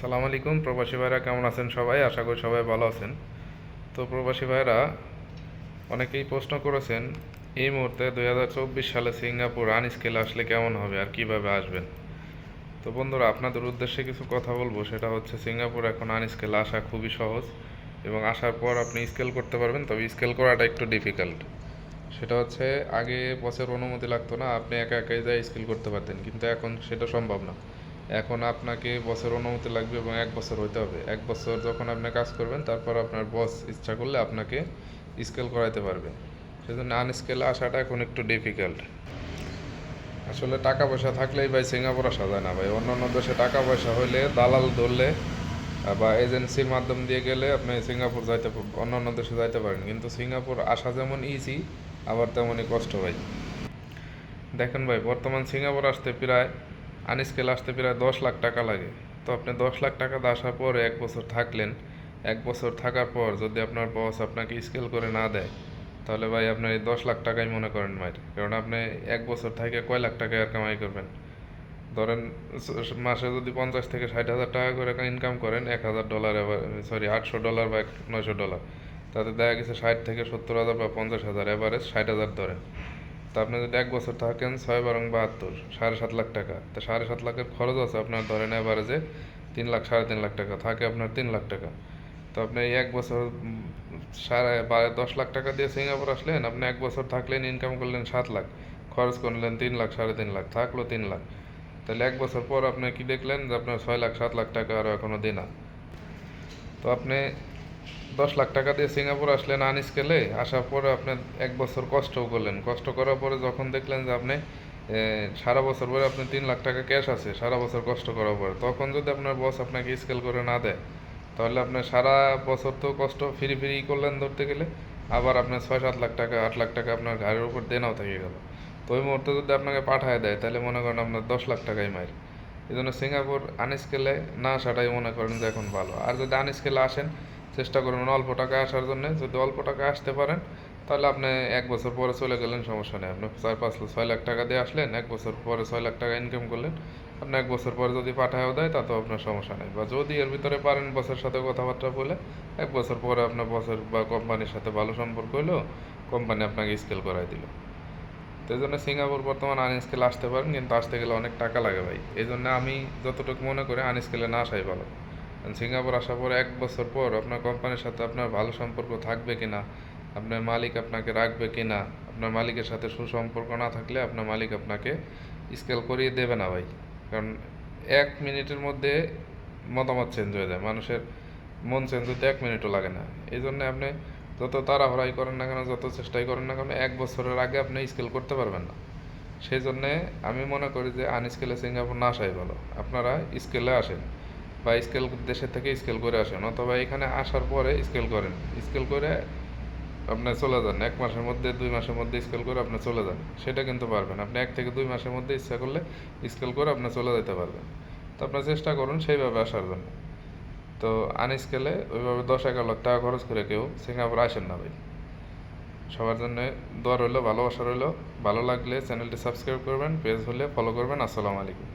সালাম আলাইকুম, প্রবাসী ভাইরা কেমন আছেন সবাই? আশা করি সবাই ভালো আছেন। তো প্রবাসী ভাইরা, অনেকেই প্রশ্ন করেছেন, এই মুহূর্তে দুই হাজার চব্বিশ সালে সিঙ্গাপুর আনস্কেলে আসলে কেমন হবে আর কীভাবে আসবেন? তো বন্ধুরা, আপনাদের উদ্দেশ্যে কিছু কথা বলব। সেটা হচ্ছে, সিঙ্গাপুর এখন আনস্কেলে আসা খুবই সহজ এবং আসার পর আপনি স্কেল করতে পারবেন, তবে স্কেল করাটা একটু ডিফিকাল্ট। সেটা হচ্ছে, আগে বসের অনুমতি লাগতো না, আপনি একা একাই যাই স্কেল করতে পারতেন, কিন্তু এখন সেটা সম্ভব না। এখন আপনাকে বসের অনুমতি লাগবে এবং এক বছর হইতে হবে। এক বছর যখন আপনি কাজ করবেন, তারপর আপনার বস ইচ্ছা করলে আপনাকে স্কেল করাইতে পারবে। সেজন্য আনস্কেলে আসাটা এখন একটু ডিফিকাল্ট আসলে টাকা পয়সা থাকলেই ভাই সিঙ্গাপুর আসা যায় না ভাই। অন্য অন্য দেশে টাকা পয়সা হইলে দালাল ধরলে বা এজেন্সির মাধ্যম দিয়ে গেলে আপনি সিঙ্গাপুর যাইতে অন্য অন্য দেশে যাইতে পারেন। কিন্তু সিঙ্গাপুর আসা যেমন ইজি আবার তেমনই কষ্ট ভাই। দেখেন ভাই, বর্তমান সিঙ্গাপুর আসতে প্রায় আনস্কেল আসতে প্রায় দশ লাখ টাকা লাগে। তো আপনি দশ লাখ টাকা আসার পর এক বছর থাকলেন। এক বছর থাকার পর যদি আপনার বস আপনাকে স্কেল করে না দেয়, তাহলে ভাই আপনার এই দশ লাখ টাকাই মনে করেন ভাই। কারণ আপনি এক বছর থেকে কয় লাখ টাকা আর কামাই করবেন? ধরেন মাসে যদি পঞ্চাশ থেকে ষাট হাজার টাকা করে ইনকাম করেন, এক হাজার ডলার সরি আটশো ডলার বা নয়শো ডলার তাতে দেখা গেছে ষাট থেকে সত্তর হাজার বা পঞ্চাশ হাজার এভারেজ ষাট হাজার ধরেন। তা আপনি যদি এক বছর থাকেন ছয় বারং বাহাত্তর, সাড়ে সাত লাখ টাকা। তা সাড়ে সাত লাখের খরচ আছে আপনার ধরেন এভারেজে তিন লাখ, সাড়ে তিন লাখ টাকা, থাকে আপনার তিন লাখ টাকা। তো আপনি এক বছর, সাড়ে বা- দশ লাখ টাকা দিয়ে সিঙ্গাপুর আসলেন, আপনি এক বছর থাকলেন ইনকাম করলেন সাত লাখ, খরচ করলেন তিন লাখ, সাড়ে তিন লাখ, থাকল তিন লাখ। তাহলে এক বছর পর আপনি কি দেখলেন যে আপনার ছয় লাখ, সাত লাখ টাকা আরও এখনও দিনা। তো আপনি দশ লাখ টাকা দিয়ে সিঙ্গাপুর আসলেন আনস্কেলে আসার পরে আপনি এক বছর কষ্টও করলেন। কষ্ট করার পরে যখন দেখলেন যে আপনি সারা বছর পরে আপনি তিন লাখ টাকা ক্যাশ আছে, সারা বছর কষ্ট করার পরে, তখন যদি আপনার বস আপনাকে স্কেল করে না দেয়, তাহলে আপনি সারা বছর তো কষ্ট ফ্রি ফ্রি করলেন ধরতে গেলে, আবার আপনার ছয় সাত লাখ টাকা, আট লাখ টাকা আপনার ঘাড়ের উপর দেনাও থেকে গেল। তো ওই মুহূর্তে যদি আপনাকে পাঠায় দেয়, তাহলে মনে করেন আপনার দশ লাখ টাকাই মায়ের এই জন্য সিঙ্গাপুর আনস্কেলে না আসাটাই মনে করেন যে এখন ভালো। আর যদি আনস্কেলে আসেন চেষ্টা করবেন অল্প টাকা আসার জন্য। যদি অল্প টাকা আসতে পারেন, তাহলে আপনি এক বছর পরে চলে গেলেন, সমস্যা নেই। আপনি চার পাঁচ ছয় লাখ টাকা দিয়ে আসলেন, এক বছর পরে ছয় লাখ টাকা ইনকাম করলেন। আপনি এক বছর পরে যদি পাঠায়ও দেয় তাতেও আপনার সমস্যা নেই। বা যদি এর ভিতরে পারেন বসের সাথে কথাবার্তা বলে, এক বছর পরে আপনার বসের বা কোম্পানির সাথে ভালো সম্পর্ক হইল কোম্পানি আপনাকে স্কেল করাই দিল। এই জন্য সিঙ্গাপুর বর্তমান আনস্কেল আসতে পারেন, কিন্তু আসতে গেলে অনেক টাকা লাগে ভাই। এই জন্য আমি যতটুকু মনে করি আনস্কেলে না আসাই ভালো। সিঙ্গাপুর আসার পর এক বছর পর আপনার কোম্পানির সাথে আপনার ভালো সম্পর্ক থাকবে কিনা? আপনার মালিক আপনাকে রাখবে কি না আপনার মালিকের সাথে সুসম্পর্ক না থাকলে আপনার মালিক আপনাকে স্কেল করিয়ে দেবে না ভাই। কারণ এক মিনিটের মধ্যে মতামত চেঞ্জ হয়ে যায়। মানুষের মন চেঞ্জ হতে এক মিনিটও লাগে না। এই জন্য আপনি যত তাড়াহুড়াই করেন না কেন, যত চেষ্টাই করেন না কেন, এক বছরের আগে আপনি স্কেল করতে পারবেন না। সেই জন্যে আমি মনে করি যে আনস্কেলে সিঙ্গাপুর না আসাই ভালো। আপনারা স্কেলে আসেন। বা স্কেল দেশের থেকে স্কেল করে আসেন, অথবা এখানে আসার পরে স্কেল করেন। স্কেল করে আপনি চলে যান, এক মাসের মধ্যে, দুই মাসের মধ্যে স্কেল করে আপনি চলে যান। সেটা কিন্তু পারবেন। আপনি এক থেকে দুই মাসের মধ্যে ইচ্ছা করলে স্কেল করে আপনি চলে যেতে পারবেন। তো আপনার চেষ্টা করুন সেইভাবে আসার জন্য। তো আনস্কেলে ওইভাবে দশ এগারো লাখ টাকা খরচ করে কেউ সিঙ্গাপুর আসেন না ভাই। সবার জন্য দোয়া রইল, ভালোবাসা রইল। ভালো লাগলে চ্যানেলটি সাবস্ক্রাইব করবেন পেজ হলে ফলো করবেন। আসসালামু আলাইকুম।